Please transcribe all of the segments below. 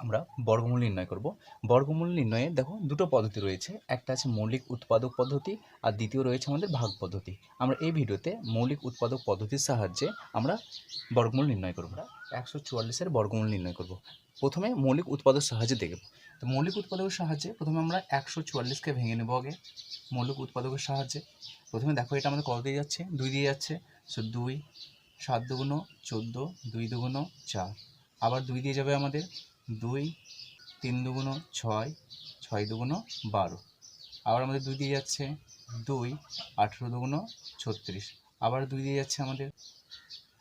আমরা বর্গমূল নির্ণয় করব। বর্গমূল নির্ণয়ে দেখো দুটো পদ্ধতি রয়েছে। একটা আছে মৌলিক উৎপাদক পদ্ধতি আর দ্বিতীয় রয়েছে আমাদের ভাগ পদ্ধতি। আমরা এই ভিডিওতে মৌলিক উৎপাদক পদ্ধতির সাহায্যে আমরা বর্গমূল নির্ণয় করব। একশো চুয়াল্লিশের বর্গমূল নির্ণয় করব। প্রথমে মৌলিক উৎপাদক সাহায্যে দেখব তো মৌলিক উৎপাদকের সাহায্যে প্রথমে আমরা একশো চুয়াল্লিশকে ভেঙে নেব আগে মৌলিক উৎপাদকের সাহায্যে। প্রথমে দেখো এটা আমাদের কত দিয়ে যাচ্ছে? দুই দিয়ে যাচ্ছে। সো দুই, সাত দুগুণ চোদ্দ, দুই দুগুণ চার। আবার দুই দিয়ে যাবে আমাদের দুই, তিন দুগুণো ছয় ছয় দুগুণো বারো। আবার আমাদের দুই দিয়ে যাচ্ছে দুই, আঠেরো দুগুণো ছত্রিশ। আবার দুই দিয়ে যাচ্ছে আমাদের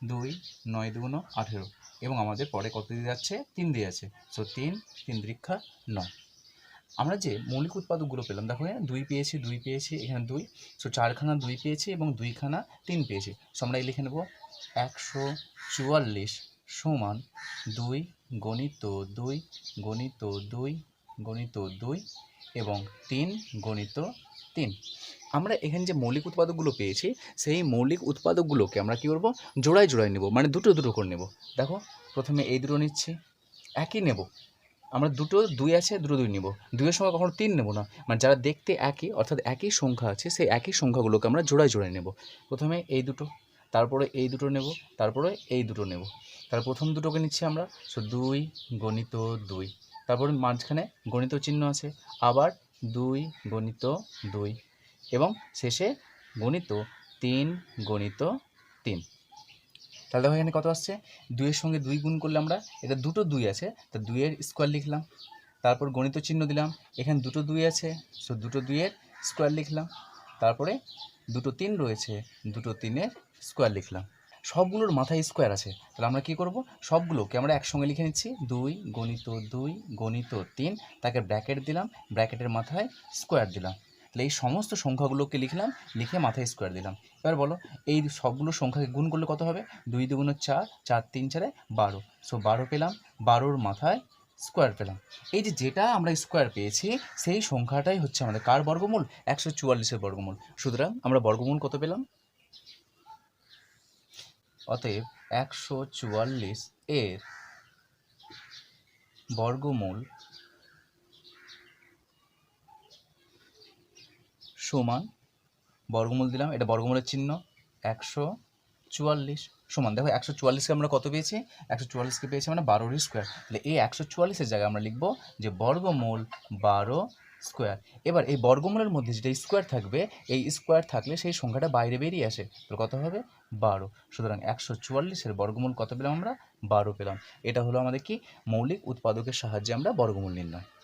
দুই, নয় দুগুণো আঠেরো। এবং আমাদের পরে কত দিয়ে যাচ্ছে? তিন দিয়ে আছে সো তিন তিন দীক্ষা নয়। আমরা যে মৌলিক উৎপাদকগুলো পেলাম, দেখো এখানে দুই পেয়েছি দুই পেয়েছি, এখানে দুই। সো চারখানা দুই পেয়েছি এবং দুইখানা তিন পেয়েছি। সো আমরা এই লিখে নেব একশো চুয়াল্লিশ সমান দুই গণিত দুই গণিত দুই গণিত দুই এবং তিন গণিত তিন। আমরা এখানে যে মৌলিক উৎপাদকগুলো পেয়েছি, সেই মৌলিক উৎপাদকগুলোকে আমরা কী করব? জোড়ায় জোড়ায় নেব মানে দুটো দুটো করে নেব। দেখো, প্রথমে এই দুটো নিচ্ছি, একই নেব। আমরা দুটো, দুই আছে, দুটো দুই নেব। দুইয়ের সময় কখনো তিন নেব না। মানে যারা দেখতে একই, অর্থাৎ একই সংখ্যা আছে, সেই একই সংখ্যাগুলোকে আমরা জোড়ায় জোড়ায় নেব। প্রথমে এই দুটো তারপরে এই দুটো নেব, তারপরে এই দুটো নেব। তার প্রথম দুটোকে নিচ্ছি আমরা সো দুই গণিত দুই। তারপরে মাঝখানে গণিত চিহ্ন আছে, আবার দুই গণিত দুই। এবং শেষে গণিত তিন গণিত তিন। তাহলে দেখো এখানে কত আসছে? দুইয়ের সঙ্গে দুই গুণ করলে আমরা, এটা দুটো দুই আছে, তা দুইয়ের স্কোয়ার লিখলাম। তারপর গণিত চিহ্ন দিলাম, এখানে দুটো দুই আছে সো দুটো দুইয়ের স্কোয়ার লিখলাম। তারপরে দুটো তিন রয়েছে, দুটো তিনের স্কোয়ার লিখলাম। সবগুলোর মাথায় স্কোয়ার আছে। তাহলে আমরা কী করব? সবগুলোকে আমরা একসঙ্গে লিখে নিচ্ছি। দুই গণিত দুই গণিত তিন। তাকে ব্র্যাকেট দিলাম। ব্র্যাকেটের মাথায় স্কোয়ার দিলাম। তাহলে এই সমস্ত সংখ্যাগুলোকে লিখলাম। লিখে মাথায় স্কোয়ার দিলাম। এবার বলো, এই সবগুলো সংখ্যাকে গুণ করলে কত হবে? দুই দুগুণ চার চার তিন চারে বারো। সো বারো পেলাম। বারোর মাথায় স্কোয়ার পেলাম। এই যে যেটা আমরা স্কোয়ার পেয়েছি, সেই সংখ্যাটাই হচ্ছে আমাদের কার বর্গমূল? একশো চুয়াল্লিশের বর্গমূল। সুতরাং আমরা বর্গমূল কত পেলাম? অতএব একশো চুয়াল্লিশ এর বর্গমূল সমান, বর্গমূল দিলাম, এটা বর্গমূলের চিহ্ন, একশো চুয়াল্লিশ সমান। দেখো, একশো চুয়াল্লিশকে আমরা কত পেয়েছি? একশো চুয়াল্লিশকে পেয়েছি মানে বারোর স্কোয়ার। তাহলে এই একশো চুয়াল্লিশের জায়গায় আমরা লিখব যে বর্গমূল বারো স্কোয়ার। এবার এই বর্গমূলের মধ্যে যেটা স্কোয়ার থাকবে, এই স্কোয়ার থাকলে সেই সংখ্যাটা বাইরে বেরিয়ে আসে। তাহলে কত হবে? বারো। সুতরাং একশো চুয়াল্লিশের বর্গমূল কত পেলাম আমরা? বারো পেলাম। এটা হলো আমাদের কি? মৌলিক উৎপাদকের সাহায্যে আমরা বর্গমূল নির্ণয়।